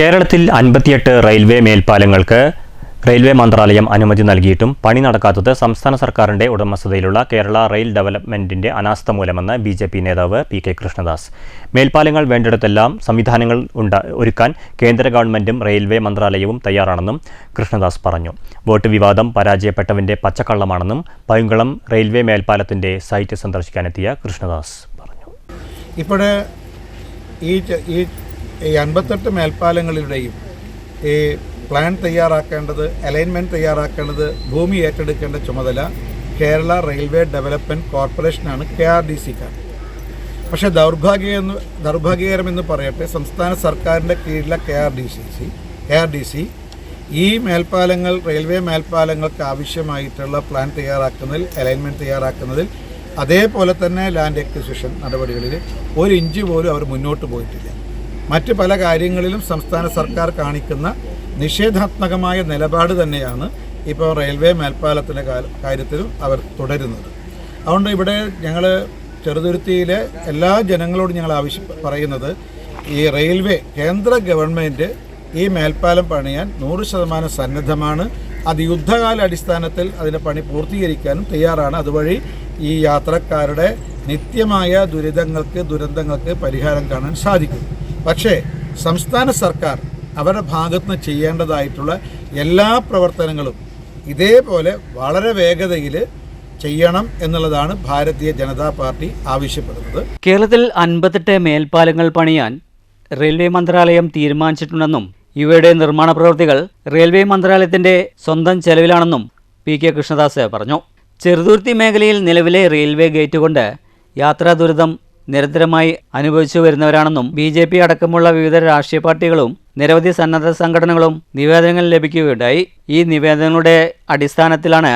കേരളത്തിൽ അൻപത്തിയെട്ട് railway മേൽപ്പാലങ്ങൾക്ക് railway മന്ത്രാലയം അനുമതി നൽകിയിട്ടും പണി നടക്കാത്തത് സംസ്ഥാന സർക്കാരിന്റെ ഉടമസ്ഥതയിലുള്ള കേരള റെയിൽ ഡെവലപ്മെന്റിന്റെ അനാസ്ഥ മൂലമെന്ന് ബി ജെ പി നേതാവ് പി കെ കൃഷ്ണദാസ്. മേൽപ്പാലങ്ങൾ വേണ്ടിടത്തെല്ലാം സംവിധാനങ്ങൾ ഉണ്ടാ ഒരുക്കാൻ കേന്ദ്ര ഗവൺമെന്റും റെയിൽവേ മന്ത്രാലയവും തയ്യാറാണെന്നും കൃഷ്ണദാസ് പറഞ്ഞു. വോട്ട് വിവാദം പരാജയപ്പെട്ടവന്റെ പച്ചക്കള്ളമാണെന്നും പൈങ്കുളം റെയിൽവേ മേൽപ്പാലത്തിന്റെ സൈറ്റ് സന്ദർശിക്കാനെത്തിയ കൃഷ്ണദാസ് പറഞ്ഞു. ഇപ്പോൾ ഈ ഈ അൻപത്തെട്ട് മേൽപ്പാലങ്ങളുടെയും ഈ പ്ലാൻ തയ്യാറാക്കേണ്ടത് അലൈൻമെന്റ് തയ്യാറാക്കേണ്ടത് ഭൂമി ഏറ്റെടുക്കേണ്ട ചുമതല കേരള റെയിൽവേ ഡെവലപ്മെന്റ് കോർപ്പറേഷനാണ് കെ ആർ ഡി സിക്കാർ. പക്ഷേ ദൗർഭാഗ്യമെന്ന് ദൗർഭാഗ്യകരമെന്ന് പറയട്ടെ സംസ്ഥാന സർക്കാരിന്റെ കീഴിലെ K R D C C K R D C ഈ മേൽപ്പാലങ്ങൾ റെയിൽവേ മേൽപ്പാലങ്ങൾക്ക് ആവശ്യമായിട്ടുള്ള പ്ലാൻ തയ്യാറാക്കുന്നതിൽ അലൈൻമെന്റ് തയ്യാറാക്കുന്നതിൽ അതേപോലെ തന്നെ ലാൻഡ് എക്വിസിഷൻ നടപടികളിൽ ഒരു ഇഞ്ച് പോലും അവർ മുന്നോട്ട് പോയിട്ടില്ല. മറ്റ് പല കാര്യങ്ങളിലും സംസ്ഥാന സർക്കാർ കാണിക്കുന്ന നിഷേധാത്മകമായ നിലപാട് തന്നെയാണ് ഇപ്പോൾ റെയിൽവേ മേൽപ്പാലത്തിന്റെ കാര്യത്തിലും അവർ തുടരുന്നത്. അതുകൊണ്ട് ഇവിടെ ഞങ്ങൾ ചെറുതുരുത്തിയിലെ എല്ലാ ജനങ്ങളോടും ഞങ്ങൾ ആവശ്യം പറയുന്നത് ഈ റെയിൽവേ കേന്ദ്ര ഗവൺമെന്റ് ഈ മേൽപ്പാലം പണിയാൻ നൂറ് ശതമാനം സന്നദ്ധമാണ്. അത് യുദ്ധകാല അടിസ്ഥാനത്തിൽ അതിന്റെ പണി പൂർത്തീകരിക്കാനും തയ്യാറാണ്. അതുവഴി ഈ യാത്രക്കാരുടെ നിത്യമായ ദുരിതങ്ങൾക്ക് ദുരന്തങ്ങൾക്ക് പരിഹാരം കാണാൻ സാധിക്കും. പക്ഷേ സംസ്ഥാന സർക്കാർ അവരുടെ ഭാഗത്തുനിന്ന് ചെയ്യേണ്ടതായിട്ടുള്ള എല്ലാ പ്രവർത്തനങ്ങളും ഇതേപോലെ വളരെ വേഗതയിൽ ചെയ്യണം എന്നുള്ളതാണ് ഭാരതീയ ജനതാ പാർട്ടി ആവശ്യപ്പെടുന്നത്. കേരളത്തിൽ അൻപത്തെട്ട് മേൽപ്പാലങ്ങൾ പണിയാൻ റെയിൽവേ മന്ത്രാലയം തീരുമാനിച്ചിട്ടുണ്ടെന്നും ഇവയുടെ നിർമ്മാണ പ്രവൃത്തികൾ റെയിൽവേ മന്ത്രാലയത്തിന്റെ സ്വന്തം ചെലവിലാണെന്നും പി കെ കൃഷ്ണദാസ് പറഞ്ഞു. ചെറുതുരുത്തി മേഖലയിൽ നിലവിലെ റെയിൽവേ ഗേറ്റ് കൊണ്ട് യാത്രാ ദുരിതം നിരന്തരമായി അനുഭവിച്ചു വരുന്നവരാണെന്നും ബി ജെ പി അടക്കമുള്ള വിവിധ രാഷ്ട്രീയ പാർട്ടികളും നിരവധി സന്നദ്ധ സംഘടനകളും നിവേദനങ്ങൾ ലഭിക്കുകയുണ്ടായി. ഈ നിവേദനങ്ങളുടെ അടിസ്ഥാനത്തിലാണ്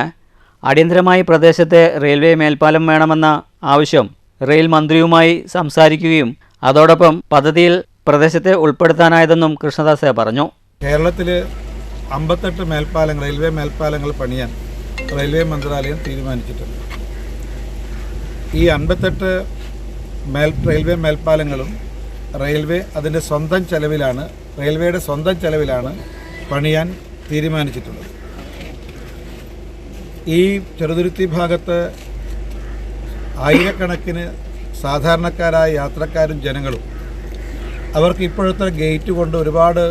അടിയന്തരമായി പ്രദേശത്തെ റെയിൽവേ മേൽപ്പാലം വേണമെന്ന ആവശ്യം റെയിൽ മന്ത്രിയുമായി സംസാരിക്കുകയും അതോടൊപ്പം പദ്ധതിയിൽ പ്രദേശത്തെ ഉൾപ്പെടുത്താനായതെന്നും കൃഷ്ണദാസ് പറഞ്ഞു. കേരളത്തിൽ അമ്പത്തെട്ട് മേൽപ്പാലങ്ങൾ റെയിൽവേ മേൽപ്പാലങ്ങൾ പണിയാൻ റെയിൽവേ മന്ത്രാലയം തീരുമാനിച്ചിട്ടുണ്ട്. ഈ അൻപത്തെട്ട് മേൽ റെയിൽവേ മേൽപ്പാലങ്ങളും റെയിൽവേ അതിന്റെ സ്വന്തം ചെലവിലാണ് റെയിൽവേയുടെ സ്വന്തം ചെലവിലാണ് പണിയാൻ തീരുമാനിച്ചിട്ടുള്ളത്. ഈ ചെറുതുരുത്തി ഭാഗത്ത് ആയിരക്കണക്കിന് സാധാരണക്കാരായ യാത്രക്കാരും ജനങ്ങളും അവർക്ക് ഇപ്പോഴത്തെ ഗേറ്റ് കൊണ്ട് ഒരുപാട്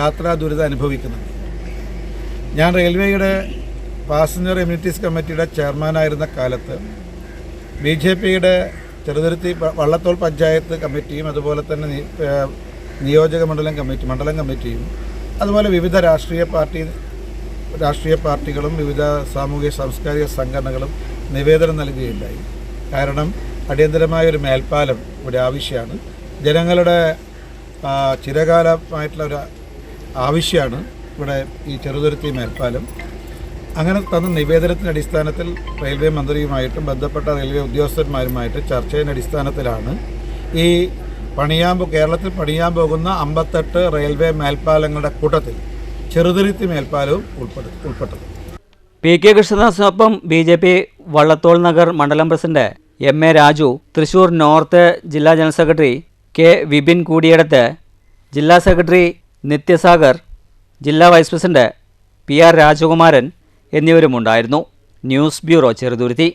യാത്രാ ദുരിതം അനുഭവിക്കുന്നുണ്ട്. ഞാൻ റെയിൽവേയുടെ പാസഞ്ചർ എമ്യൂണിറ്റീസ് കമ്മിറ്റിയുടെ ചെയർമാനായിരുന്ന കാലത്ത് ബി ജെ പിയുടെ ചെറുതുരുത്തി വള്ളത്തോൾ പഞ്ചായത്ത് കമ്മിറ്റിയും അതുപോലെ തന്നെ നിയോജക മണ്ഡലം കമ്മിറ്റി മണ്ഡലം കമ്മിറ്റിയും അതുപോലെ വിവിധ രാഷ്ട്രീയ പാർട്ടി രാഷ്ട്രീയ പാർട്ടികളും വിവിധ സാമൂഹിക സാംസ്കാരിക സംഘടനകളും നിവേദനം നൽകുകയുണ്ടായി. കാരണം അടിയന്തരമായ ഒരു മേൽപ്പാലം ഒരു ആവശ്യമാണ്. ജനങ്ങളുടെ ചിരകാലമായിട്ടുള്ള ഒരു ആവശ്യമാണ് ഇവിടെ ഈ ചെറുതുരുത്തി മേൽപ്പാലം. അങ്ങനെ തന്ന നിവേദനത്തിന്റെ അടിസ്ഥാനത്തിൽ റെയിൽവേ മന്ത്രിയുമായിട്ടും ബന്ധപ്പെട്ട റെയിൽവേ ഉദ്യോഗസ്ഥന്മാരുമായിട്ട് ചർച്ചയുടെ അടിസ്ഥാനത്തിലാണ് ഈ പണിയാൻ കേരളത്തിൽ പണിയാൻ പോകുന്ന അമ്പത്തെട്ട് റെയിൽവേ മേൽപ്പാലങ്ങളുടെ കൂട്ടത്തിൽ ചെറുതിരുത്തി മേൽപ്പാലവും ഉൾപ്പെടു ഉൾപ്പെട്ടത്. P K കൃഷ്ണദാസിനൊപ്പം B J P Vallathol Nagar മണ്ഡലം president M A Raju Thrissur north ജില്ലാ ജനറൽ സെക്രട്ടറി കെ വിപിൻ കൂടിയിടത്ത് ജില്ലാ സെക്രട്ടറി നിത്യസാഗർ ജില്ലാ വൈസ് പ്രസിഡന്റ് പി ആർ രാജകുമാരൻ എന്നിവരുമുണ്ടായിരുന്നു. News bureau Cheruthuruthy.